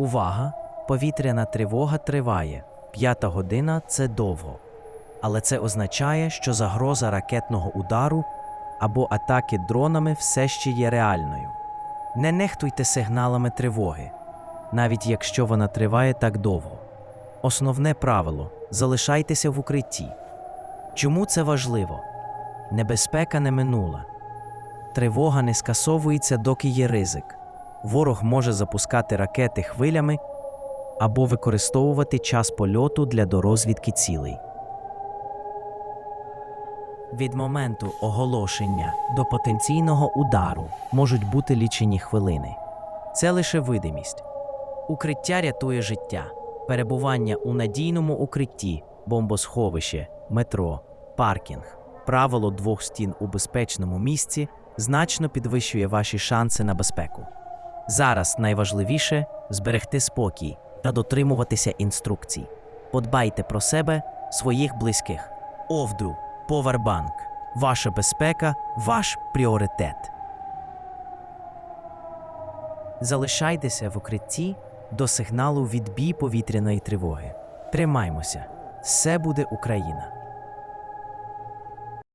Увага! Повітряна тривога триває. П'ята година це довго. Але це означає, що загроза ракетного удару або атаки дронами все ще є реальною. Не нехтуйте сигналами тривоги, навіть якщо вона триває так довго. Основне правило залишайтеся в укритті. Чому це важливо? Небезпека не минула. Тривога не скасовується, доки є ризик. Ворог може запускати ракети хвилями або використовувати час польоту для дорозвідки цілей. Від моменту оголошення до потенційного удару можуть бути лічені хвилини. Це лише видимість. Укриття рятує життя. Перебування у надійному укритті, бомбосховище, метро, паркінг, правило двох стін у безпечному місці значно підвищує ваші шанси на безпеку. Зараз найважливіше зберегти спокій та дотримуватися інструкцій. Подбайте про себе, своїх близьких. Овдру, Повербанк. Ваша безпека ваш пріоритет. Залишайтеся в укритті до сигналу відбій повітряної тривоги. Тримаймося. Все буде Україна.